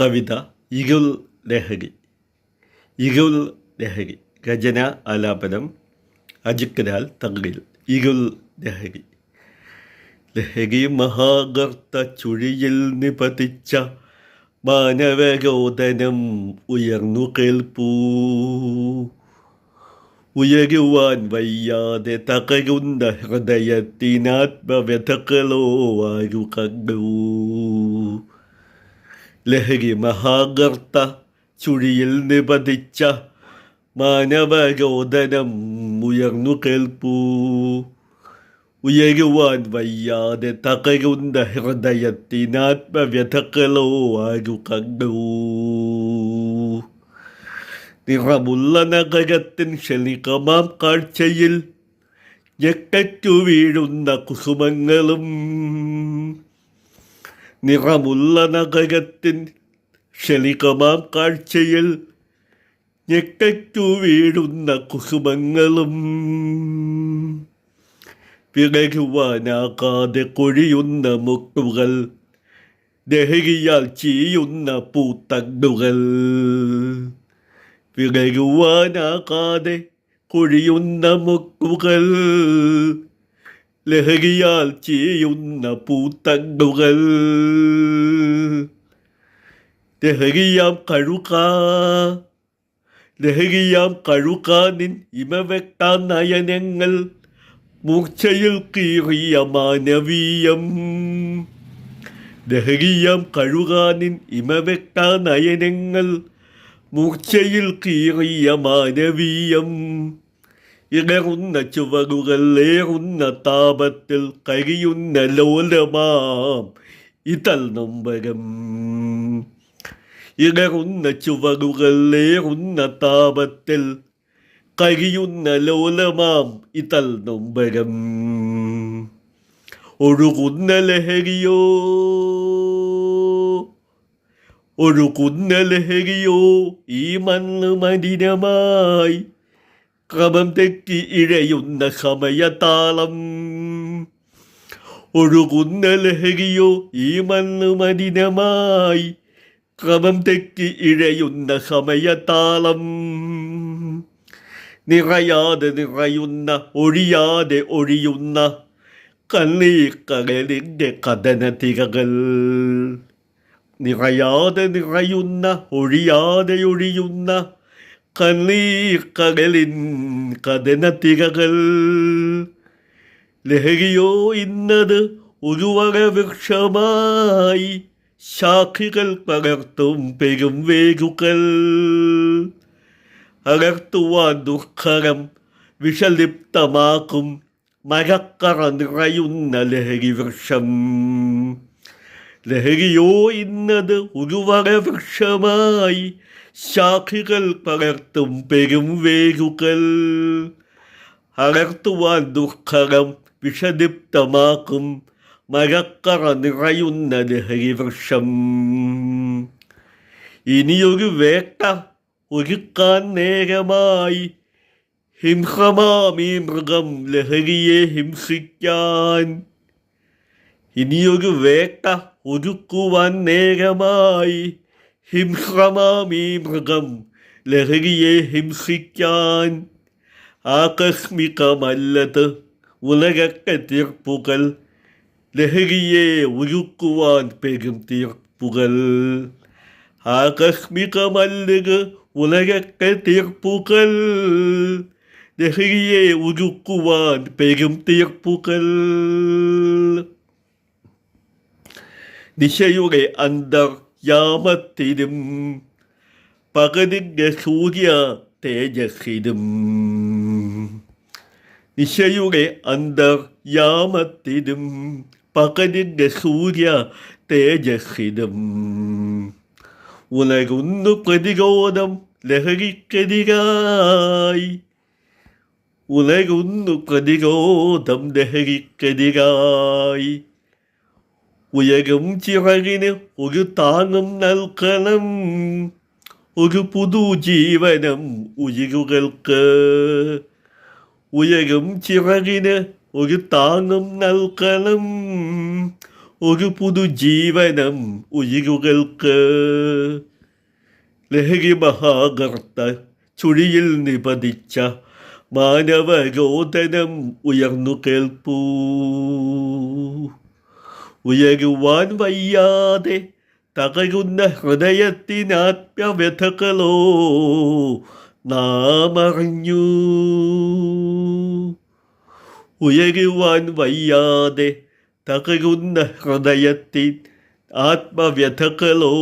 കവിത ഇഗുൽ ലഹരി ഇഗുൽ ലഹരി രചന ആലാപനം അജിക്കനാൽ തങ്ങളിൽ ഇഗുൽ ലഹരി ലഹരി മഹാഗർത്ത ചുഴിയിൽ നിപതിച്ച മാനവരോദനം ഉയർന്നു കേൾപ്പൂ. ഉയരുവാൻ വയ്യാതെ തകരുന്ന ഹൃദയത്തിനാത്മവ്യഥകളോ ആരു കണ്ടു ലഹരി മഹാകർത്ത ചുഴിയിൽ നിപതിച്ച മാനവരോധനം ഉയർന്നു കേൾപ്പൂ. ഉയരുവാൻ വയ്യാതെ തകരുന്ന ഹൃദയത്തിനാത്മവ്യഥകളോ ആരു കണ്ടു. നിറമുള്ള നഗരത്തിൻ ക്ഷണികമാം കാഴ്ചയിൽ ഞെക്കറ്റു വീഴുന്ന കുസുമങ്ങളും നിറമുള്ള നഗരത്തിൻ ക്ഷണികമാം കാഴ്ചയിൽ ഞെട്ടറ്റു വീഴുന്ന കുസുമങ്ങളും. വിളരുവാനാകാതെ കൊഴിയുന്ന മുട്ടുകൾ ദഹരിയാൽ ചീയുന്ന പൂത്തണ്ടുകൾ. വിളരുവാനാകാതെ കൊഴിയുന്ന മുട്ടുകൾ ലഹരിയാൽ ചെയ്യുന്ന പൂത്തണ്ടുകൾ. ലഹരിയാം കഴുക ലഹരിയാം കഴുക നിൻ ഇമവെട്ടാ നയനങ്ങൾ. മൂർച്ചയിൽ കീറിയ മാനവീയം. ലഹരിയാം കഴുകാനിൻ ഇമവെട്ടാ നയനങ്ങൾ. മൂർച്ചയിൽ കീറിയ മാനവീയം. ഇടറുന്ന ചുവടുകൾ ഏറുന്ന താപത്തിൽ കരിയുന്ന ലോലമാം. ഇതൽ നൊമ്പരം. ഇടറുന്ന ചുവടുകൾ ഏറുന്ന താപത്തിൽ കരിയുന്ന ലോലമാം. ഇതൽ നൊമ്പരം. ഒഴുകുന്ന ലഹരിയോ? ഒഴുകുന്ന ലഹരിയോ? ഈ മണ്ണ് മലിനമായി ക്രമം തെറ്റി ഇഴയുന്ന സമയതാളം ഒഴുകുന്ന ലഹരിയോ ഈ മണ്ണ് മലിനമായി. ക്രമം തെറ്റി ഇഴയുന്ന സമയതാളം നിറയാതെ നിറയുന്ന ഒഴിയാതെ ഒഴിയുന്ന കണ്ണീർ കടലിന്റെ കഥന തിരകൾ നിറയാതെ നിറയുന്ന ഒഴിയാതെ ഒഴിയുന്ന കണ്ണീർ കടലിൻ കഥന തിരകൾ ലഹരിയോ ഇന്നത് ഒരു വൃക്ഷമായി ശാഖികൾ പകർത്തും പെരും വേഗുകൾ അകർത്തുവാൻ ദുഃഖരം വിഷലിപ്തമാക്കും മരക്കറ നിറയുന്ന ലഹരി വൃക്ഷം. ലഹരിയോ ഇന്നത് ഒരു വൃക്ഷമായി. ശാഖികൾ പകർത്തും പെരും വേരുകൾ. അകർത്തുവാൻ ദുഃഖരം വിഷദിപ്തമാക്കും മരക്കറ നിറയുന്ന ലഹരി വൃക്ഷം. ഇനിയൊരു വേട്ട ഒരുക്കാൻ നേരമായി. ഹിംസമാമീ മൃഗം ലഹരിയെ ഹിംസിക്കാൻ. ഇനിയൊരു വേട്ട ഒരുക്കുവാൻ നേരമായി. ഹിംസമാമി മൃഗം ലഹരിയെ ഹിംസിക്കാൻ ആകസ്മികമല്ലത്. ഉലകക്ക തീർപ്പുകൾ ലഹരിയെ ഒരുക്കുവാൻ പെരും തീർപ്പുകൾ. ആകസ്മികമല്ലത് ഉലകക്ക തീർപ്പുകൾ ലഹരിയെ ഒരുക്കുവാൻ പെരും തീർപ്പുകൾ. ദിശയുടെ അന്തർയാമത്തിലും പകലിന്റെ സൂര്യ തേജസ്സിലും. അന്തർ അന്തർയാമത്തിലും പകലിന്റെ സൂര്യ തേജസ്സിലും. ഉണരുന്നു പ്രതിരോധം ലഹരിക്കെതിരായി. ഉണരുന്നു പ്രതിരോധം ലഹരിക്കെതിരായി. ഉയരും ചിറകിന് ഒരു താങ്ങും നൽകണം. ഒരു പുതു ജീവനം ഉയരുകൾക്ക്. ഉയരും ചിറകിന് ഒരു താങ്ങും നൽകണം. ഒരു പുതുജീവനം ഉയരുകൾക്ക്. ലഹരി മഹാകർത്ത ചുഴിയിൽ നിപതിച്ച മാനവരോധനം ഉയർന്നു കേൾപ്പൂ. ഉയരുവാൻ വയ്യാതെ തകരുന്ന ഹൃദയത്തിനാത്മവ്യഥകളോ നാം അറിഞ്ഞു ഉയരുവാൻ വയ്യാതെ തകരുന്ന ഹൃദയത്തിൻ ആത്മവ്യഥകളോ